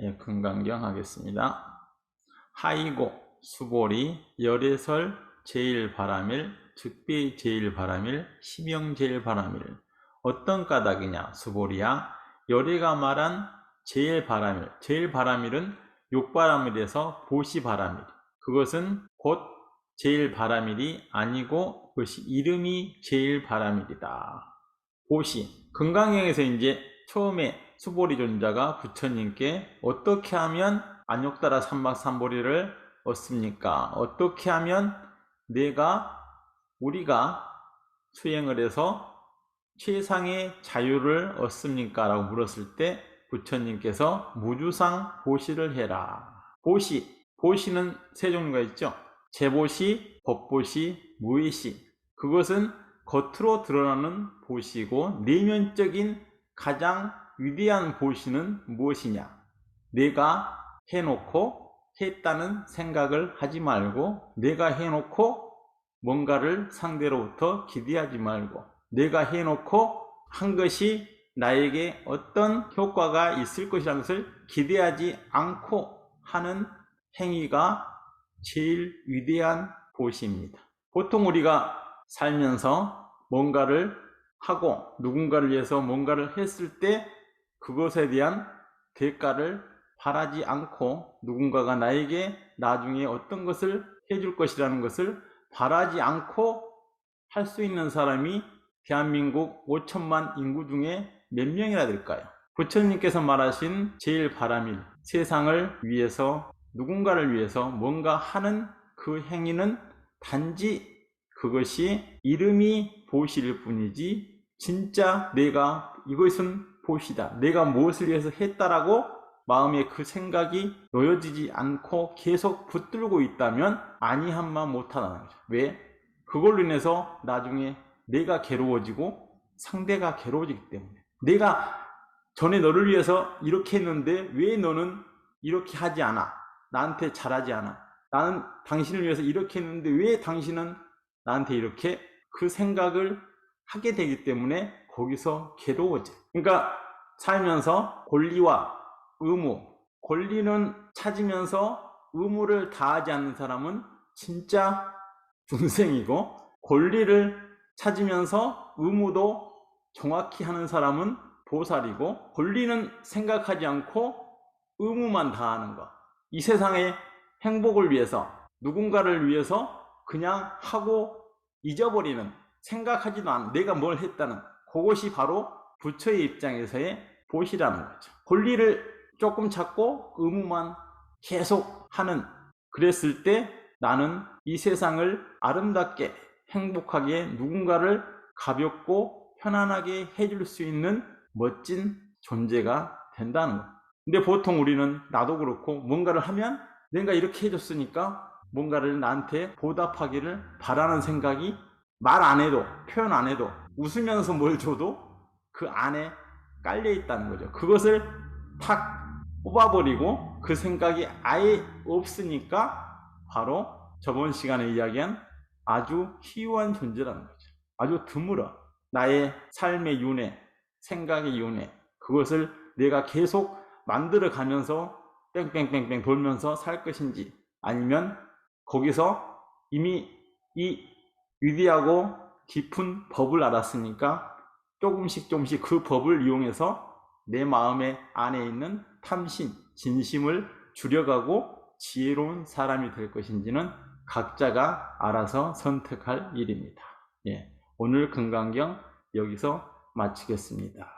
예, 금강경 하겠습니다. 하이고 수보리 열애설 제일 바람일 즉비 제일 바람일 심영 제일 바람일 어떤 까닭이냐? 수보리야? 열애가 말한 제일 바람일 제일 바람일은 욕바람일에서 보시 바람일 그것은 곧 제일 바람일이 아니고 그것이 이름이 제일 바람일이다. 보시. 금강경에서 이제 처음에 수보리 존자가 부처님께 어떻게 하면 안욕따라 삼박삼보리를 얻습니까? 어떻게 하면 내가 우리가 수행을 해서 최상의 자유를 얻습니까? 라고 물었을 때 부처님께서 무주상 보시를 해라. 보시, 보시는 세 종류가 있죠. 재보시, 법보시, 무의시. 그것은 겉으로 드러나는 보시고 내면적인 가장 위대한 보시는 무엇이냐? 내가 해놓고 했다는 생각을 하지 말고 내가 해놓고 뭔가를 상대로부터 기대하지 말고 내가 해놓고 한 것이 나에게 어떤 효과가 있을 것이라는 것을 기대하지 않고 하는 행위가 제일 위대한 보시입니다. 보통 우리가 살면서 뭔가를 하고 누군가를 위해서 뭔가를 했을 때 그것에 대한 대가를 바라지 않고 누군가가 나에게 나중에 어떤 것을 해줄 것이라는 것을 바라지 않고 할 수 있는 사람이 대한민국 5천만 인구 중에 몇 명이나 될까요? 부처님께서 말하신 제일 바람일 세상을 위해서 누군가를 위해서 뭔가 하는 그 행위는 단지 그것이 이름이 보시일 뿐이지 진짜 내가 이것은 보시다. 내가 무엇을 위해서 했다라고 마음에 그 생각이 놓여지지 않고 계속 붙들고 있다면 아니한만 못하다는 거죠. 왜? 그걸로 인해서 나중에 내가 괴로워지고 상대가 괴로워지기 때문에 내가 전에 너를 위해서 이렇게 했는데 왜 너는 이렇게 하지 않아? 나한테 잘하지 않아? 나는 당신을 위해서 이렇게 했는데 왜 당신은 나한테 이렇게 그 생각을 하게 되기 때문에 거기서 괴로워져. 그러니까 살면서 권리와 의무, 권리는 찾으면서 의무를 다하지 않는 사람은 진짜 중생이고 권리를 찾으면서 의무도 정확히 하는 사람은 보살이고 권리는 생각하지 않고 의무만 다하는 것. 이 세상의 행복을 위해서 누군가를 위해서 그냥 하고 잊어버리는 생각하지도 않은 내가 뭘 했다는 그것이 바로 부처의 입장에서의 보시라는 거죠. 권리를 조금 찾고 의무만 계속 하는 그랬을 때 나는 이 세상을 아름답게 행복하게 누군가를 가볍고 편안하게 해줄 수 있는 멋진 존재가 된다는 것. 근데 보통 우리는 나도 그렇고 뭔가를 하면 내가 이렇게 해줬으니까 뭔가를 나한테 보답하기를 바라는 생각이 말 안 해도 표현 안 해도 웃으면서 뭘 줘도 그 안에 깔려 있다는 거죠. 그것을 탁 뽑아버리고 그 생각이 아예 없으니까 바로 저번 시간에 이야기한 아주 희유한 존재라는 거죠. 아주 드물어. 나의 삶의 윤회, 생각의 윤회, 그것을 내가 계속 만들어 가면서 뺑뺑뺑뺑 돌면서 살 것인지 아니면 거기서 이미 이 위대하고 깊은 법을 알았으니까 조금씩 조금씩 그 법을 이용해서 내 마음의 안에 있는 탐심, 진심을 줄여가고 지혜로운 사람이 될 것인지는 각자가 알아서 선택할 일입니다. 예, 오늘 금강경 여기서 마치겠습니다.